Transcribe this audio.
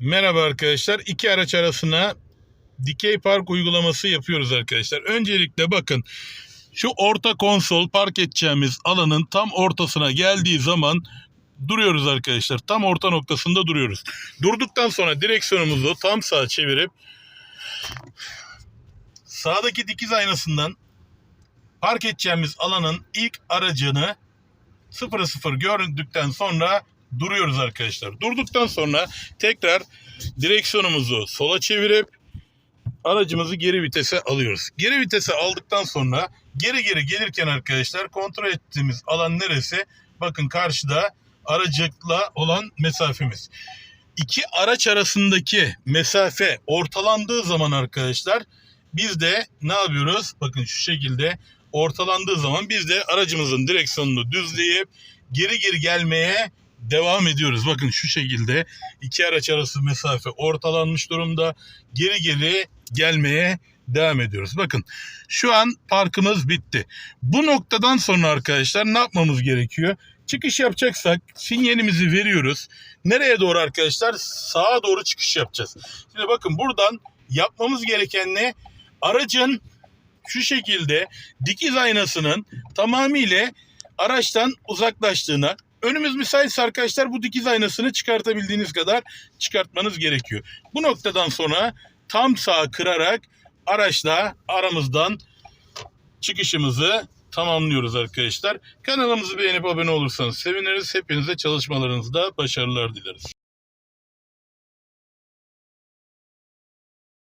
Merhaba arkadaşlar. İki araç arasına dikey park uygulaması yapıyoruz arkadaşlar. Öncelikle bakın şu orta konsol park edeceğimiz alanın tam ortasına geldiği zaman duruyoruz arkadaşlar. Tam orta noktasında duruyoruz. Durduktan sonra direksiyonumuzu tam sağa çevirip sağdaki dikiz aynasından park edeceğimiz alanın ilk aracını 0-0 gördükten sonra duruyoruz arkadaşlar. Durduktan sonra tekrar direksiyonumuzu sola çevirip aracımızı geri vitese alıyoruz. Geri vitese aldıktan sonra geri geri gelirken arkadaşlar kontrol ettiğimiz alan neresi? Bakın karşıda aracıkla olan mesafemiz. İki araç arasındaki mesafe ortalandığı zaman arkadaşlar biz de ne yapıyoruz? Bakın şu şekilde ortalandığı zaman biz de aracımızın direksiyonunu düzleyip geri geri gelmeye devam ediyoruz. Bakın şu şekilde iki araç arası mesafe ortalanmış durumda. Geri geri gelmeye devam ediyoruz. Bakın şu an parkımız bitti. Bu noktadan sonra arkadaşlar ne yapmamız gerekiyor? Çıkış yapacaksak sinyalimizi veriyoruz. Nereye doğru arkadaşlar? Sağa doğru çıkış yapacağız. Şimdi bakın buradan yapmamız gereken ne? Aracın şu şekilde dikiz aynasının tamamıyla araçtan uzaklaştığına önümüz müsaitse arkadaşlar bu dikiz aynasını çıkartabildiğiniz kadar çıkartmanız gerekiyor. Bu noktadan sonra tam sağ kırarak araçla aramızdan çıkışımızı tamamlıyoruz arkadaşlar. Kanalımızı beğenip abone olursanız seviniriz. Hepinize çalışmalarınızda başarılar dileriz.